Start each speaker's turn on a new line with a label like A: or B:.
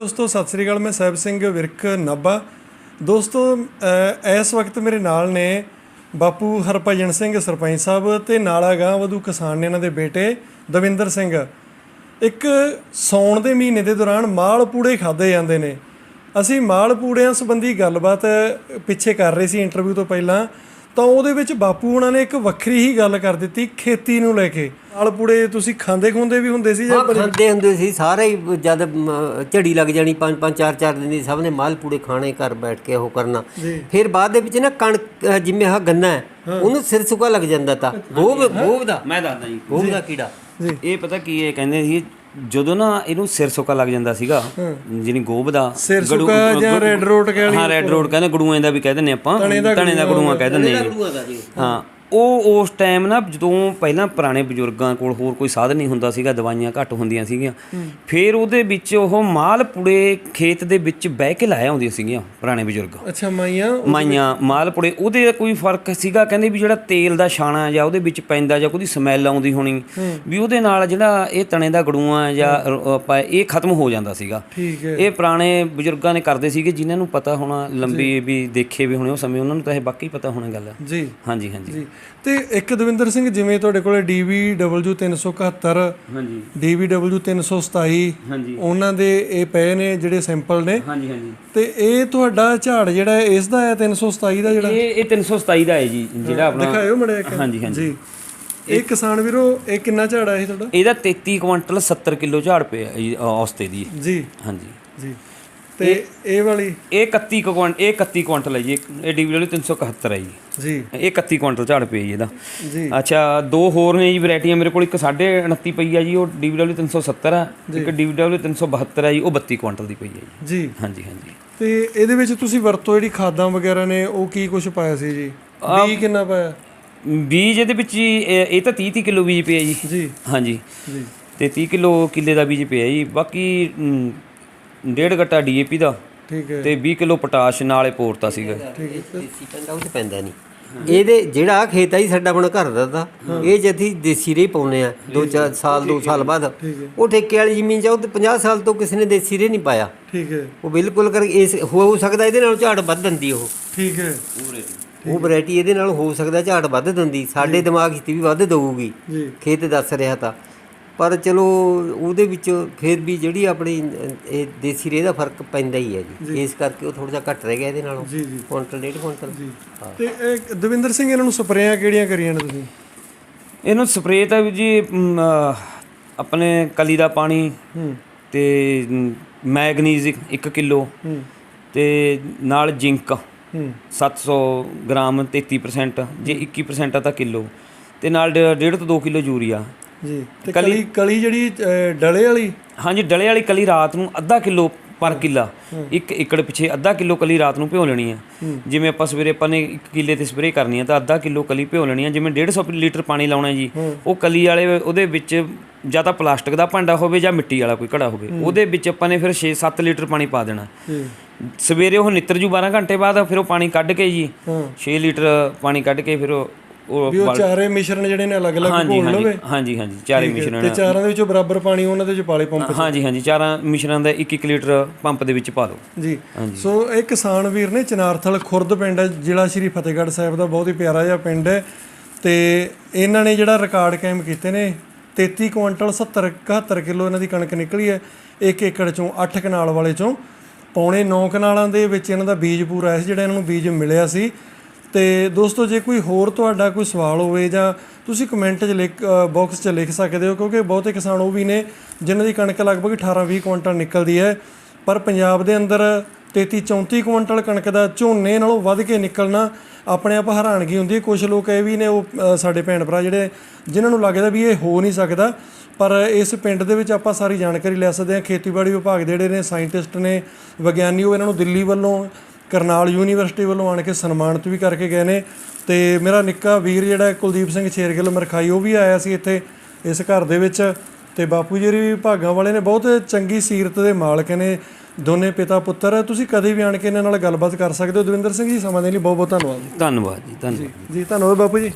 A: ਦੋਸਤੋ, ਸਤਿ ਸ੍ਰੀ ਅਕਾਲ, ਮੈਂ ਸਾਹਿਬ ਸਿੰਘ ਵਿਰਕ ਨਾਭਾ। ਦੋਸਤੋ ਇਸ ਵਕਤ ਮੇਰੇ ਨਾਲ ਨੇ ਬਾਪੂ ਹਰਭਜਨ ਸਿੰਘ ਸਰਪੰਚ ਸਾਹਿਬ ਤੇ ਨਾਲਾ ਗਾਂ ਵਧੂ ਕਿਸਾਨ ਨੇ ਇਹਨਾਂ ਦੇ ਬੇਟੇ ਦਵਿੰਦਰ ਸਿੰਘ। ਇੱਕ ਸੌਣ ਦੇ ਮਹੀਨੇ ਦੇ ਦੌਰਾਨ ਮਾਲ ਪੂੜੇ ਖਾਦੇ ਜਾਂਦੇ ਨੇ। ਅਸੀਂ ਮਾਲ ਪੂੜਿਆਂ ਸੰਬੰਧੀ ਗੱਲਬਾਤ ਪਿੱਛੇ ਕਰ ਰਹੇ ਸੀ ਇੰਟਰਵਿਊ ਤੋਂ ਪਹਿਲਾਂ। ਤਾਂ ਉਹਦੇ ਵਿੱਚ ਬਾਪੂ ਉਹਨਾਂ ਨੇ ਇੱਕ ਵੱਖਰੀ ਹੀ ਗੱਲ ਕਰ ਦਿੱਤੀ ਖੇਤੀ ਨੂੰ ਲੈ ਕੇ। ਮਾਲ ਪੂੜੇ ਤੁਸੀਂ ਖਾਂਦੇ ਖੁੰਦੇ ਵੀ ਹੁੰਦੇ ਸੀ ਜਾਂ
B: ਖਾਂਦੇ ਹੁੰਦੇ ਸੀ ਸਾਰੇ ਹੀ ਜਦ ਝੜੀ ਲੱਗ ਜਾਣੀ ਪੰਜ ਪੰਜ ਚਾਰ ਚਾਰ ਦਿਨ ਦੀ ਸਭ ਨੇ ਮਾਲ ਪੂੜੇ ਖਾਣੇ ਘਰ ਬੈਠ ਕੇ ਉਹ ਕਰਨਾ। ਫਿਰ ਬਾਅਦ ਦੇ ਵਿੱਚ ਨਾ ਕਣਕ ਜਿਵੇਂ ਆਹ ਗੰਨਾ ਹੈ ਉਹਨੂੰ ਸਿਰ ਸੁਕਾ ਲੱਗ ਜਾਂਦਾ ਤਾਂ। ਗੋਬ ਗੋਬ ਦਾ?
C: ਮੈਂ ਦੱਸਦਾ ਜੀ
B: ਗੋਬ ਦਾ ਕੀੜਾ।
C: ਇਹ ਪਤਾ ਕੀ ਇਹ ਕਹਿੰਦੇ ਸੀ ਜਦੋਂ ਨਾ ਇਹਨੂੰ ਸਿਰ ਸੁੱਕਾ ਲੱਗ ਜਾਂਦਾ ਸੀਗਾ ਜਿਹਨੀ ਗੋਬ ਦਾ
A: ਸਿਰ ਸੁੱਕਾ ਜਾਂ ਰੈੱਡ ਰੋਟ ਕਹਿ
C: ਹਾਂ ਰੈੱਡ ਰੋਡ ਕਹਿੰਦੇ ਗੜੂਆਂ ਦਾ ਵੀ ਕਹਿ ਦਿੰਦੇ ਆਪਾਂ।
A: ਤਣੇ ਦਾ
C: ਗੜੂਆਂ ਕਹਿ ਦਿੰਦੇ ਜੀ
B: ਗੜੂਆ ਦਾ ਜੀ।
C: ਹਾਂ। ਉਹ ਉਸ ਟਾਈਮ ਨਾ ਜਦੋਂ ਪਹਿਲਾਂ ਪੁਰਾਣੇ ਬਜ਼ੁਰਗਾਂ ਕੋਲ ਹੋਰ ਕੋਈ ਸਾਧਨ ਨਹੀਂ ਹੁੰਦਾ ਸੀਗਾ ਦਵਾਈਆਂ ਘੱਟ ਹੁੰਦੀਆਂ ਸੀਗੀਆਂ ਫਿਰ ਉਹਦੇ ਵਿੱਚ ਉਹ ਮਾਲ ਪੁੜੇ ਖੇਤ ਦੇ ਵਿੱਚ ਬਹਿ ਕੇ ਲਾਇਆ ਹੁੰਦੀਆਂ ਸੀਗੀਆਂ ਪੁਰਾਣੇ ਬਜ਼ੁਰਗ।
A: ਅੱਛਾ ਮਾਈਆਂ?
C: ਮਾਈਆਂ ਮਾਲਪੁੜੇ ਉਹਦੇ ਕੋਈ ਫ਼ਰਕ ਸੀਗਾ? ਕਹਿੰਦੇ ਵੀ ਜਿਹੜਾ ਤੇਲ ਦਾ ਛਾਣਾ ਜਾਂ ਉਹਦੇ ਵਿੱਚ ਪੈਂਦਾ ਜਾਂ ਉਹਦੀ ਸਮੈਲ ਆਉਂਦੀ ਹੋਣੀ ਵੀ ਉਹਦੇ ਨਾਲ ਜਿਹੜਾ ਇਹ ਤਣੇ ਦਾ ਗੜੂਆਂ ਜਾਂ ਆਪਾਂ ਇਹ ਖਤਮ ਹੋ ਜਾਂਦਾ ਸੀਗਾ।
A: ਠੀਕ ਹੈ।
C: ਇਹ ਪੁਰਾਣੇ ਬਜ਼ੁਰਗਾਂ ਨੇ ਕਰਦੇ ਸੀਗੇ ਜਿਨ੍ਹਾਂ ਨੂੰ ਪਤਾ ਹੋਣਾ ਲੰਬੀ ਵੀ ਦੇਖੇ ਵੀ ਹੋਣੇ ਉਹ ਸਮੇਂ ਉਹਨਾਂ ਨੂੰ ਤਾਂ ਇਹ ਬਾਕੀ ਪਤਾ ਹੋਣਾ ਗੱਲ।
A: ਜੀ।
C: ਹਾਂਜੀ ਹਾਂਜੀ।
A: ਜੀ। ਤੇ ਇੱਕ ਦਵਿੰਦਰ ਸਿੰਘ ਜਿਵੇਂ ਤੁਹਾਡੇ ਕੋਲੇ DVW 371
C: ਹਾਂਜੀ।
A: DVW 327
C: ਹਾਂਜੀ।
A: ਉਹਨਾਂ ਦੇ ਇਹ ਪਏ ਨੇ ਜਿਹੜੇ ਸੈਂਪਲ ਨੇ।
C: ਹਾਂਜੀ ਹਾਂਜੀ।
A: ਤੇ ਇਹ ਤੁਹਾਡਾ ਝਾੜ ਜਿਹੜਾ ਹੈ ਇਸ ਦਾ ਹੈ 327 ਦਾ ਜਿਹੜਾ?
C: ਇਹ ਇਹ 327 ਦਾ ਹੈ ਜੀ ਜਿਹੜਾ ਆਪਣਾ
A: ਦਿਖਾਇਓ ਮੜਿਆ ਇੱਕ।
C: ਹਾਂਜੀ ਹਾਂਜੀ।
A: ਇਹ ਕਿਸਾਨ ਵੀਰੋ ਇਹ ਕਿੰਨਾ ਝਾੜ ਹੈ ਇਹ ਤੁਹਾਡਾ?
C: ਇਹਦਾ 33 ਕੁਇੰਟਲ 70 ਕਿਲੋ ਝਾੜ ਪਿਆ ਔਸਤੇ ਦੀ।
A: ਜੀ।
C: ਹਾਂਜੀ।
A: ਜੀ। ਤੇ ਇਹ ਵਾਲੀ?
C: ਇਹ 31 ਕੁਇੰਟਲ ਇਹ 31 ਕੁਇੰਟਲ ਹੈ ਜੀ ਇਹ ਡਿਵੀਡਬਲਯੂ 371 ਹੈ ਜੀ।
A: ਜੀ।
C: ਇਹ 31 ਕੁਇੰਟਲ ਝਾੜ ਜੀ ਇਹਦਾ।
A: ਜੀ।
C: ਅੱਛਾ ਦੋ ਹੋਰ ਨੇ ਜੀ ਵੈਰਾਈਟੀਆਂ ਮੇਰੇ ਕੋਲ ਇੱਕ 29.5 ਪਈ ਆ ਜੀ ਉਹ ਡਿਵੀਡਬਲਯੂ 370 ਆ ਇੱਕ ਡਿਵੀਡਬਲਯੂ 372 ਆ ਜੀ ਉਹ 32 ਕੁਇੰਟਲ ਦੀ ਪਈ ਹੈ ਜੀ।
A: ਜੀ।
C: ਹਾਂਜੀ ਹਾਂਜੀ।
A: ਤੇ ਇਹਦੇ ਵਿੱਚ ਤੁਸੀਂ ਵਰਤੋ ਜਿਹੜੀ ਖਾਦਾਂ ਵਗੈਰਾ ਨੇ ਉਹ ਕੀ ਕੁਝ ਪਾਇਆ ਸੀ ਜੀ? ਬੀ ਕਿੰਨਾ ਪਾਇਆ?
C: ਬੀਜ ਇਹਦੇ ਵਿੱਚ ਇਹ ਤਾਂ 30 30 ਕਿਲੋ ਬੀਜ ਪਿਆ ਜੀ।
A: ਜੀ।
C: ਹਾਂਜੀ।
A: ਜੀ।
C: ਤੇ 30 ਕਿਲੋ ਕਿੱਲੇ ਦਾ ਬੀਜ ਪਿਆ ਜੀ। ਬਾਕੀ ਡੇਢ ਗੱਟਾ ਡੀਏਪੀ ਦਾ
A: ਠੀਕ ਹੈ।
C: ਤੇ 20 ਕਿਲੋ ਪੋਟਾਸ਼ ਨਾਲੇ ਪੋਰਤਾ ਸੀਗਾ।
B: ਦੇਸੀ ਪੈਂਦਾ ਉਹ 'ਚ ਪੈਂਦਾ ਨਹੀਂ ਇਹਦੇ ਜਿਹੜਾ ਆਹ ਖੇਤ ਆ ਜੀ ਸਾਡਾ ਆਪਣਾ ਘਰ ਦਾ ਤਾਂ ਇਹ ਜਦੀ ਦੇਸੀ ਰੇ ਪਾਉਨੇ ਆ ਦੋ ਚਾਰ ਸਾਲ ਦੋ ਸਾਲ ਬਾਅਦ ਉਹ ਠੇਕੇ ਵਾਲੀ ਜ਼ਮੀਨ ਚ ਉਹ ਤੇ 50 ਸਾਲ ਤੋਂ ਕਿਸੇ ਨੇ ਦੇਸੀ ਰੇ ਨਹੀਂ ਪਾਇਆ।
A: ਠੀਕ ਹੈ।
B: ਉਹ ਬਿਲਕੁਲ ਕਰ ਇਸ ਹੋ ਸਕਦਾ ਇਹਦੇ ਨਾਲ ਝਾੜ ਵੱਧ ਦਿੰਦੀ ਉਹ।
A: ਠੀਕ ਹੈ।
B: ਉਹ ਵੈਰਾਈਟੀ ਇਹਦੇ ਨਾਲ ਹੋ ਸਕਦਾ ਝਾੜ ਵੱਧ ਦਿੰਦੀ ਸਾਡੇ ਦਿਮਾਗ 'ਚ ਵੀ ਵੱਧ ਦਊਗੀ।
A: ਜੀ।
B: ਖੇਤ ਦੱਸ ਰਿਹਾ ਤਾਂ। ਪਰ ਚਲੋ ਉਹਦੇ ਵਿੱਚ ਫਿਰ ਵੀ ਜਿਹੜੀ ਆਪਣੀ ਇਹ ਦੇਸੀ ਰੇ ਦਾ ਫ਼ਰਕ ਪੈਂਦਾ ਹੀ ਹੈ ਜੀ। ਇਸ ਕਰਕੇ ਉਹ ਥੋੜਾ ਜਿਹਾ ਘੱਟ ਰਹਿ ਗਿਆ ਇਹਦੇ ਨਾਲੋਂ।
A: ਜੀ ਜੀ।
B: ਕੁਇੰਟਲ ਡੇਢ ਕੁਇੰਟਲ
A: ਤੇ ਇਹ ਦਵਿੰਦਰ ਸਿੰਘ ਇਹਨਾਂ ਨੂੰ ਸਪਰੇਆਂ ਕਿਹੜੀਆਂ ਕਰੀਆਂ ਨੇ ਤੁਸੀਂ?
C: ਇਹਨੂੰ ਸਪਰੇਅ ਤਾਂ ਵੀ ਜੀ ਆਪਣੇ ਕਲੀ ਦਾ ਪਾਣੀ ਤੇ ਮੈਗਨੀਜ਼ 1 ਕਿਲੋ
A: ਹੂੰ।
C: ਤੇ ਨਾਲ ਜ਼ਿੰਕ
A: ਹੂੰ।
C: 700 ਗ੍ਰਾਮ 33% ਜੇ 21% ਆ ਤਾਂ ਕਿਲੋ। ਤੇ ਨਾਲ ਡੇ- ਡੇਢ ਤੋਂ 2 ਕਿਲੋ ਯੂਰੀਆ।
A: ਜੀ। ਤੇ ਕਲੀ ਕਲੀ ਜਿਹੜੀ ਡਲੇ ਵਾਲੀ?
C: ਹਾਂਜੀ ਡਲੇ ਵਾਲੀ ਕਲੀ ਰਾਤ ਨੂੰ ਅੱਧਾ ਕਿਲੋ ਪਰ ਕਿੱਲਾ। ਇੱਕ ਏਕੜ ਪਿੱਛੇ ਅੱਧਾ ਕਿਲੋ ਕਲੀ ਰਾਤ ਨੂੰ ਭਿਓ ਲੈਣੀ ਆ। ਜਿਵੇਂ ਆਪਾਂ ਸਵੇਰੇ ਆਪਾਂ ਨੇ 1 ਕਿੱਲੇ ਤੇ ਸਪਰੇਅ ਕਰਨੀ ਆ ਤਾਂ ਅੱਧਾ ਕਿਲੋ ਕਲੀ ਭਿਓ ਲੈਣੀ ਆ। ਜਿਵੇਂ 150 ਲੀਟਰ ਪਾਣੀ ਲਾਉਣਾ ਜੀ ਉਹ ਕਲੀ ਵਾਲੇ ਉਹਦੇ ਵਿੱਚ ਜਾਂ ਤਾਂ ਪਲਾਸਟਿਕ ਦਾ ਭਾਂਡਾ ਹੋਵੇ ਜਾਂ ਮਿੱਟੀ ਵਾਲਾ ਕੋਈ ਘੜਾ ਹੋਵੇ ਉਹਦੇ ਵਿੱਚ ਆਪਾਂ ਨੇ ਫਿਰ 6-7 ਲੀਟਰ ਪਾਣੀ ਪਾ ਦੇਣਾ। ਸਵੇਰੇ ਉਹ ਨਿੱਤਰ ਜੂ 12 ਘੰਟੇ ਬਾਅਦ ਫਿਰ ਉਹ ਪਾਣੀ ਕੱਢ ਕੇ ਜੀ
A: ਹਾਂ।
C: 6 ਲੀਟਰ ਪਾਣੀ ਕੱਢ ਕੇ ਫਿਰ ਉਹ ਉਹ
A: ਵੀ ਉਹ ਚਾਰੇ ਮਿਸ਼ਰਣ ਜਿਹੜੇ ਨੇ ਅਲੱਗ-ਅਲੱਗ ਘੋਲ ਲਵੇ।
C: ਹਾਂਜੀ ਹਾਂਜੀ ਚਾਰੇ ਮਿਸ਼ਰਣ
A: ਤੇ ਚਾਰਾਂ ਦੇ ਵਿੱਚੋਂ ਬਰਾਬਰ ਪਾਣੀ ਉਹਨਾਂ ਦੇ ਵਿੱਚ ਪਾਲੇ ਪੰਪ
C: ਹਾਂਜੀ ਹਾਂਜੀ ਚਾਰਾਂ ਮਿਸ਼ਰਣਾਂ ਦਾ 1-1 ਲੀਟਰ ਪੰਪ ਦੇ ਵਿੱਚ ਪਾ ਦਿਓ
A: ਜੀ। ਸੋ ਇਹ ਕਿਸਾਨ ਵੀਰ ਨੇ ਚਨਾਰਥਲ ਖੁਰਦ ਪਿੰਡ ਹੈ ਜ਼ਿਲ੍ਹਾ ਸ਼੍ਰੀ ਫਤਿਹਗੜ੍ਹ ਸਾਹਿਬ ਦਾ ਬਹੁਤ ਹੀ ਪਿਆਰਾ ਜਿਹਾ ਪਿੰਡ ਹੈ। ਤੇ ਇਹਨਾਂ ਨੇ ਜਿਹੜਾ ਰਿਕਾਰਡ ਕਾਇਮ ਕੀਤੇ ਨੇ 33 ਕੁਇੰਟਲ 70 71 ਕਿਲੋ ਇਹਨਾਂ ਦੀ ਕਣਕ ਨਿਕਲੀ ਹੈ। ਇੱਕ ਏਕੜ ਚੋਂ 8 ਕਨਾਲ ਵਾਲੇ ਚੋਂ ਪੌਣੇ 9 ਕਨਾਲਾਂ ਦੇ ਵਿੱਚ ਇਹਨਾਂ ਦਾ ਬੀਜ ਪੂਰਾ ਸੀ ਜਿਹੜਾ ਇਹਨਾਂ ਨੂੰ ਬੀਜ ਮਿਲਿਆ ਸੀ। ਤੇ ਦੋਸਤੋ, ਜੇ ਕੋਈ ਹੋਰ ਤੁਹਾਡਾ ਕੋਈ ਸਵਾਲ ਹੋਵੇ ਜਾਂ ਤੁਸੀਂ ਕਮੈਂਟ 'ਚ ਲਿਖ ਬਾਕਸ 'ਚ ਲਿਖ ਸਕਦੇ ਹੋ, ਕਿਉਂਕਿ ਬਹੁਤੇ ਕਿਸਾਨ ਉਹ ਵੀ ਨੇ ਜਿਨ੍ਹਾਂ ਦੀ ਕਣਕ ਲਗਭਗ 18-20 ਕੁਇੰਟਲ ਨਿਕਲਦੀ ਹੈ। ਪਰ ਪੰਜਾਬ ਦੇ ਅੰਦਰ 33-34 ਕੁਇੰਟਲ ਕਣਕ ਦਾ ਝੋਨੇ ਨਾਲੋਂ ਵੱਧ ਕੇ ਨਿਕਲਣਾ ਆਪਣੇ ਆਪ ਹੈਰਾਨਗੀ ਹੁੰਦੀ ਹੈ। ਕੁਝ ਲੋਕ ਇਹ ਵੀ ਨੇ, ਉਹ ਸਾਡੇ ਭੈਣ ਭਰਾ ਜਿਹੜੇ ਜਿਨ੍ਹਾਂ ਨੂੰ ਲੱਗਦਾ ਵੀ ਇਹ ਹੋ ਨਹੀਂ ਸਕਦਾ, ਪਰ ਇਸ ਪਿੰਡ ਦੇ ਵਿੱਚ ਆਪਾਂ ਸਾਰੀ ਜਾਣਕਾਰੀ ਲੈ ਸਕਦੇ ਹਾਂ। ਖੇਤੀਬਾੜੀ ਵਿਭਾਗ ਦੇ ਜਿਹੜੇ ਨੇ, ਸਾਇੰਟਿਸਟ ਨੇ ਵਿਗਿਆਨੀ ਉਹ ਇਹਨਾਂ ਨੂੰ ਦਿੱਲੀ ਵੱਲੋਂ ਕਰਨਾਲ ਯੂਨੀਵਰਸਿਟੀ ਵੱਲੋਂ ਆਣ ਕੇ ਸਨਮਾਨਿਤ ਵੀ ਕਰਕੇ ਗਏ ਨੇ ਤੇ ਮੇਰਾ ਨਿੱਕਾ ਵੀਰ ਜਿਹੜਾ ਕੁਲਦੀਪ ਸਿੰਘ ਛੇਰਗਿੱਲ ਮਰਖਾਈ ਉਹ ਵੀ ਆਇਆ ਸੀ ਇੱਥੇ ਇਸ ਘਰ ਦੇ ਵਿੱਚ ਤੇ ਬਾਪੂ ਜੀ ਵੀ ਭਾਗਾਂ ਵਾਲੇ ਨੇ ਬਹੁਤ ਚੰਗੀ ਸੀਰਤ ਦੇ ਮਾਲਕ ਨੇ ਦੋਨੇ ਪਿਤਾ ਪੁੱਤਰ। ਤੁਸੀਂ ਕਦੇ ਵੀ ਆਣ ਕੇ ਇਹਨਾਂ ਨਾਲ ਗੱਲਬਾਤ ਕਰ ਸਕਦੇ ਹੋ? ਦਵਿੰਦਰ ਸਿੰਘ ਜੀ ਸਮਾਂ ਦੇਣ ਲਈ ਬਹੁਤ ਬਹੁਤ ਧੰਨਵਾਦ
C: ਧੰਨਵਾਦ ਜੀ ਧੰਨਵਾਦ।
A: ਜੀ ਧੰਨਵਾਦ ਬਾਪੂ ਜੀ।